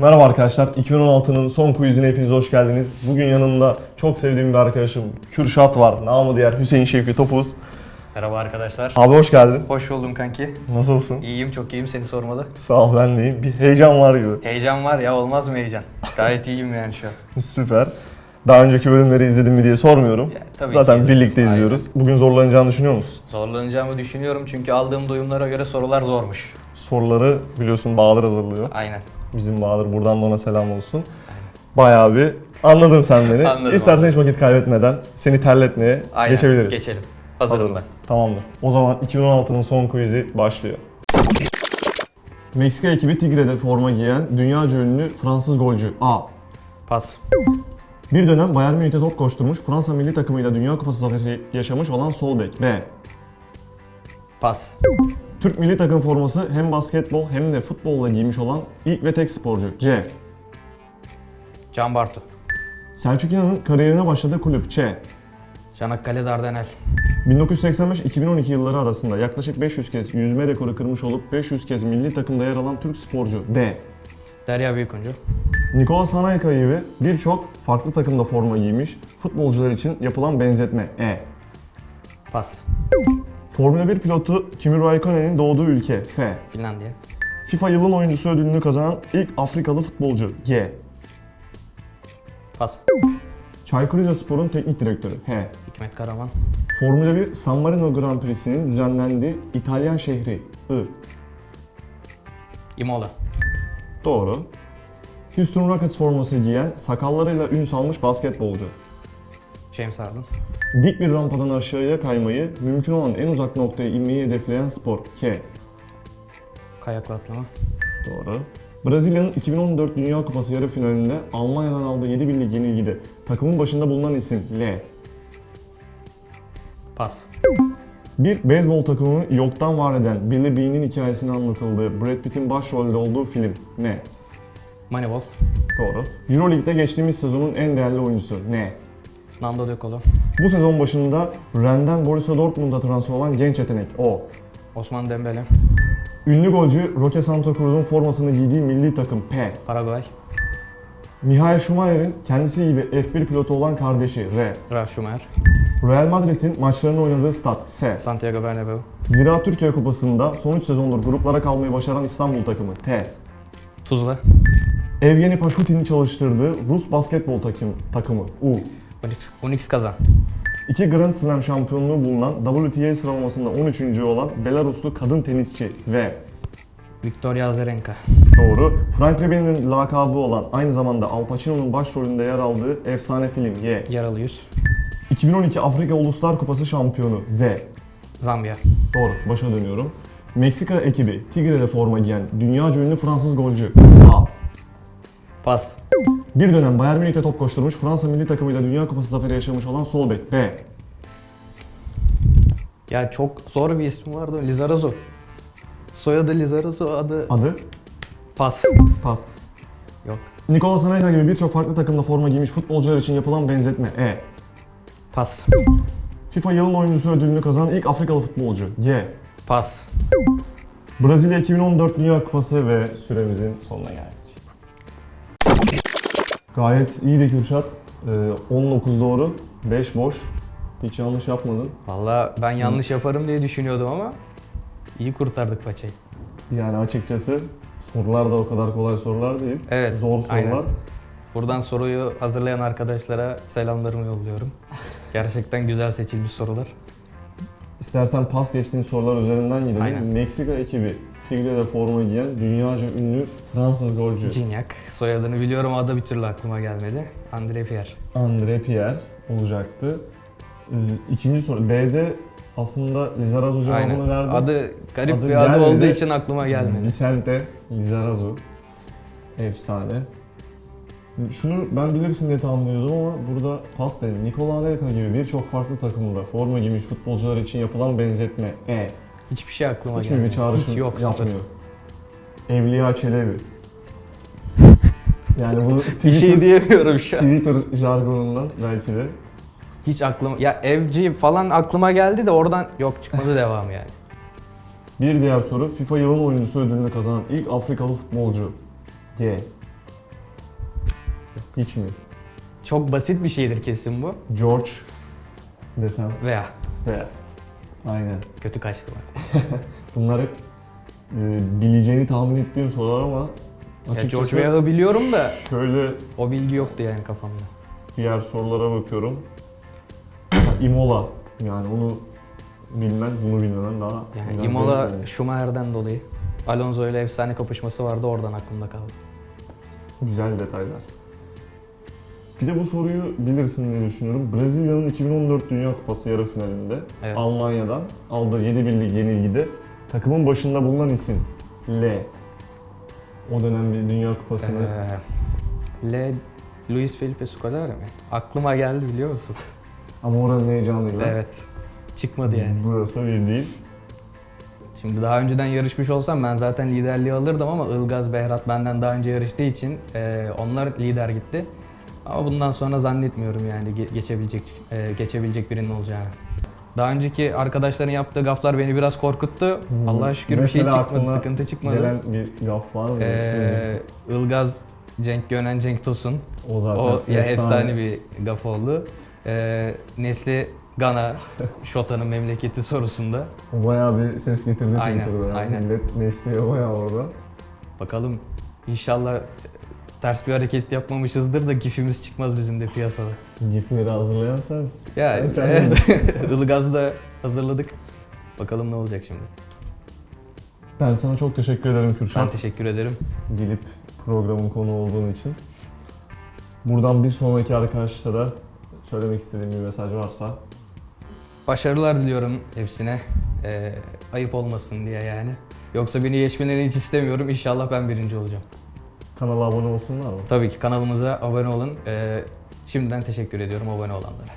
Merhaba arkadaşlar, 2016'nın son quizine hepiniz hoş geldiniz. Bugün yanımda çok sevdiğim bir arkadaşım Kürşat var. Namı diğer Hüseyin Şevki Topuz. Merhaba arkadaşlar. Abi hoş geldin. Hoş buldum kanki. Nasılsın? İyiyim, çok iyiyim. Seni sormalı. Sağ ol ben de iyiyim. Bir heyecan var gibi. Heyecan var ya, olmaz mı heyecan? Gayet iyiyim yani şu an. Süper. Daha önceki bölümleri izledin mi diye sormuyorum. Ya, tabii Zaten ki izledim. birlikte Aynen. izliyoruz. Bugün zorlanacağını düşünüyor musun? Zorlanacağımı düşünüyorum çünkü aldığım duyumlara göre sorular zormuş. Soruları biliyorsun Bahadır hazırlıyor. Aynen. Bizim Bahadır buradan da ona selam olsun. Bayağı bir anladın sen beni. Anladım İstersen abi. hiç vakit kaybetmeden seni terletmeye Aynen. geçebiliriz. Geçelim. Hazırım ben. mısın? Tamamdır. O zaman 2016'nın son quiz'i başlıyor. Meksika ekibi Tigre'de forma giyen dünyaca ünlü Fransız golcü A. Pas. Bir dönem Bayern Münih'te top koşturmuş, Fransa milli takımıyla Dünya Kupası zaferi yaşamış olan sol bek B. Pas. Türk milli takım forması hem basketbol hem de futbolla giymiş olan ilk ve tek sporcu C. Can Bartu. Selçuk İnan'ın kariyerine başladığı kulüp Ç. Çanakkale Dardanel. 1985-2012 yılları arasında yaklaşık 500 kez yüzme rekoru kırmış olup 500 kez milli takımda yer alan Türk sporcu D. Derya Büyükuncu. Nikola Sanayka gibi birçok farklı takımda forma giymiş futbolcular için yapılan benzetme E. Pas. Formula 1 pilotu Kimi Raikkonen'in doğduğu ülke F. Finlandiya. FIFA yılın oyuncusu ödülünü kazanan ilk Afrikalı futbolcu G. Pas. Çaykur Rizespor'un teknik direktörü H. Hikmet Karaman. Formula 1 San Marino Grand Prix'sinin düzenlendiği İtalyan şehri I. Imola. Doğru. Houston Rockets forması giyen, sakallarıyla ün salmış basketbolcu. James Harden. Dik bir rampadan aşağıya kaymayı, mümkün olan en uzak noktaya inmeyi hedefleyen spor K. Kayaklı atlama. Doğru. Brezilya'nın 2014 Dünya Kupası yarı finalinde Almanya'dan aldığı 7 birlik yenilgide takımın başında bulunan isim L. Pas. Bir beyzbol takımını yoktan var eden Billy Bean'in hikayesini anlatıldığı Brad Pitt'in başrolde olduğu film M. Moneyball. Doğru. Euroleague'de geçtiğimiz sezonun en değerli oyuncusu N. Nando De Colo. Bu sezon başında Rennes'den Borussia Dortmund'a transfer olan genç yetenek O. Osman Dembele. Ünlü golcü Roque Santa Cruz'un formasını giydiği milli takım P. Paraguay. Michael Schumacher'in kendisi gibi F1 pilotu olan kardeşi R. Ralf Schumacher. Real Madrid'in maçlarını oynadığı stat S. Santiago Bernabeu. Zira Türkiye Kupası'nda son 3 sezondur gruplara kalmayı başaran İstanbul takımı T. Tuzla. Evgeni Paşutin'in çalıştırdığı Rus basketbol takım, takımı U. Unix, Unix Kazan. İki Grand Slam şampiyonluğu bulunan WTA sıralamasında 13. olan Belaruslu kadın tenisçi V. Victoria Azarenka. Doğru. Frank Ribery'nin lakabı olan aynı zamanda Al Pacino'nun başrolünde yer aldığı efsane film Y. Yaralı Yüz. 2012 Afrika Uluslar Kupası şampiyonu Z. Zambiya. Doğru. Başa dönüyorum. Meksika ekibi Tigre'de forma giyen dünyaca ünlü Fransız golcü A. Pas. Bir dönem Bayern Münih'te top koşturmuş, Fransa milli takımıyla Dünya Kupası zaferi yaşamış olan sol bek B. Ya çok zor bir ismi vardı. Lizarazu. Soyadı Lizarazu, adı Adı Pas. pas. Yok. Nikola Sanayka gibi birçok farklı takımda forma giymiş futbolcular için yapılan benzetme E. Pas. FIFA yılın oyuncusu ödülünü kazanan ilk Afrikalı futbolcu G. Pas. Brezilya 2014 Dünya Kupası ve süremizin sonuna geldik. Gayet iyiydi Kürşat. Ee, 19 doğru, 5 boş. Hiç yanlış yapmadın. Valla ben yanlış yaparım diye düşünüyordum ama iyi kurtardık paçayı. Yani açıkçası sorular da o kadar kolay sorular değil. Evet, Zor sorular. aynen. Buradan soruyu hazırlayan arkadaşlara selamlarımı yolluyorum. Gerçekten güzel seçilmiş sorular. İstersen pas geçtiğin sorular üzerinden gidelim. Aynen. Meksika ekibi Tigre'de forma giyen dünyaca ünlü Fransız golcü Cinyak. Soyadını biliyorum adı bir türlü aklıma gelmedi. André Pierre. André Pierre olacaktı. Ee, ikinci soru. B'de aslında Lizarazu cevabını Aynen. verdi. Adı garip Adı bir adı olduğu için aklıma gelmedi. Vicente Lizarazu. Efsane. Şunu ben bilirsin diye tahmin ediyordum ama burada pas değil. Nikola Anelka gibi birçok farklı takımda forma giymiş futbolcular için yapılan benzetme E. Hiçbir şey aklıma Hiç mi gelmedi. bir çağrışım Hiç yok sıfır. yapmıyor? Evliya Çelebi. Yani bunu Bir Twitter, şey diyemiyorum şu an. Twitter jargonundan belki de. Hiç aklıma... Ya evci falan aklıma geldi de oradan yok çıkmadı devam yani. Bir diğer soru FIFA yılın oyuncusu ödülünü kazanan ilk Afrikalı futbolcu G. Hiç mi? Çok basit bir şeydir kesin bu. George desem Veya veya Aynen. kötü kaçtı bak. Bunlar hep e, bileceğini tahmin ettiğim sorular ama Ya açıkçası George Weah'ı biliyorum da şöyle o bilgi yoktu yani kafamda. diğer sorulara bakıyorum. Mesela Imola yani onu bilmen, bunu bilmemen daha Yani biraz Imola olmuş. Schumacher'den dolayı. Alonso ile efsane kapışması vardı oradan aklımda kaldı. Güzel detaylar. Bir de bu soruyu bilirsin diye düşünüyorum. Brezilya'nın 2014 Dünya Kupası yarı finalinde Evet. Almanya'dan aldığı 7 birlik yenilgide takımın başında bulunan isim L. O dönem bir Dünya Kupası'nı Ee, L. Luis Felipe Scolari mi? Aklıma geldi biliyor musun? ama oranın heyecanıyla Evet. Çıkmadı yani. burası bir değil. Şimdi daha önceden yarışmış olsam ben zaten liderliği alırdım ama Ilgaz Behrat benden daha önce yarıştığı için e, onlar lider gitti. Ama bundan sonra zannetmiyorum yani ge- geçebilecek e, geçebilecek birinin olacağını. Daha önceki arkadaşların yaptığı gaflar beni biraz korkuttu. Hmm. Allah'a şükür bir şey Mesela çıkmadı, sıkıntı çıkmadı. Gelen bir gaf var mı? Ee, Ilgaz, Cenk Gönen, Cenk Tosun. o zaten O ya efsane bir gaf oldu. Ee, Nesli Gana, Şota'nın memleketi sorusunda. O bayağı bir ses getirdi Aynen, Twitter'da. Yani. aynen. Millet Nesli'ye bayağı orada. Bakalım inşallah ters bir hareket yapmamışızdır da gifimiz çıkmaz bizim de piyasada. Gifleri hazırlayan sensin. Ya Sen evet, Ilgaz'ı da hazırladık. Bakalım ne olacak şimdi. Ben sana çok teşekkür ederim Kürşat. Ben teşekkür ederim. gelip programın konu olduğun için. Buradan bir sonraki arkadaşlara söylemek istediğim bir mesaj varsa Başarılar diliyorum hepsine. Ee, ayıp olmasın diye yani. Yoksa beni geçmelerini hiç istemiyorum. İnşallah ben birinci olacağım. Kanala abone olsunlar mı? Tabii ki kanalımıza abone olun. Ee, şimdiden teşekkür ediyorum abone olanlara.